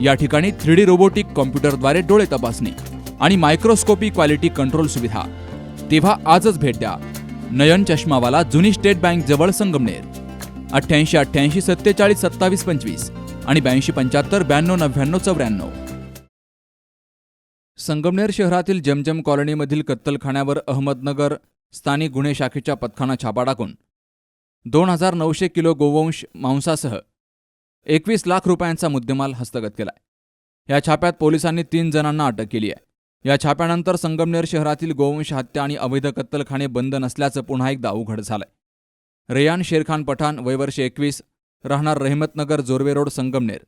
या ठिकाणी three D robotic कॉम्प्युटरद्वारे डोळे तपासणी आणि मायक्रोस्कोपी क्वालिटी कंट्रोल सुविधा. तेव्हा आजच भेट द्या. नयन चष्मावाला जुनी स्टेट बँक जवळ संगमनेर. अठ्ठ्याऐंशी अठ्ठ्याऐंशी सत्तेचाळीस सत्तावीस पंचवीस आणि ब्याऐंशी पंच्याहत्तर ब्याण्णव नव्याण्णव चौऱ्याण्णव. संगमनेर शहरातील जमजम कॉलनीमधील कत्तलखान्यावर अहमदनगर स्थानिक गुन्हे शाखेच्या पथकानं छापा टाकून दोन हजार नऊशे किलो गोवंश मांसासह एकवीस लाख रुपयांचा मुद्देमाल हस्तगत केलाय. या छाप्यात पोलिसांनी तीन जणांना अटक केली आहे. या छाप्यानंतर संगमनेर शहरातील गोवंश हत्या आणि अवैध कत्तलखाने बंद नसल्याचं पुन्हा एकदा उघड झालंय. रेयान शेरखान पठाण वयवर्ष एकवीस राहणार रहमतनगर जोरवे रोड संगमनेर.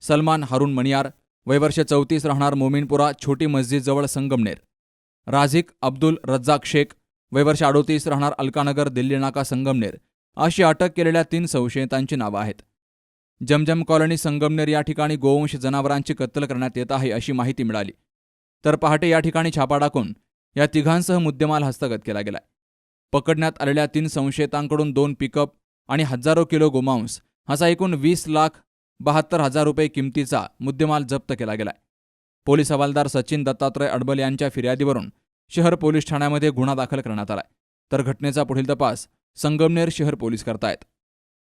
सलमान हारून मणियार वयवर्ष चौतीस राहणार मोमीनपुरा छोटी मस्जिदजवळ संगमनेर. राझिक अब्दुल रज्जाक शेख वयवर्ष अडोतीस राहणार अलकानगर दिल्ली नाका संगमनेर. अशी अटक केलेल्या तीन संशयितांची नावं आहेत. जमजम कॉलनी संगमनेर या ठिकाणी गोवंश जनावरांची कत्तल करण्यात येत आहे अशी माहिती मिळाली. तर पहाटे या ठिकाणी छापा टाकून या तिघांसह मुद्देमाल हस्तगत केला गेलाय पकडण्यात आलेल्या तीन संशयितांकडून दोन पिकअप आणि हजारो किलो गोमांस असा एकूण वीस लाख बहात्तर हजार रुपये किमतीचा मुद्देमाल जप्त केला गेलाय. पोलीस हवालदार सचिन दत्तात्रय अडबल यांच्या फिर्यादीवरून शहर पोलीस ठाण्यामध्ये गुन्हा दाखल करण्यात आलाय. तर घटनेचा पुढील तपास संगमनेर शहर पोलीस करतायत.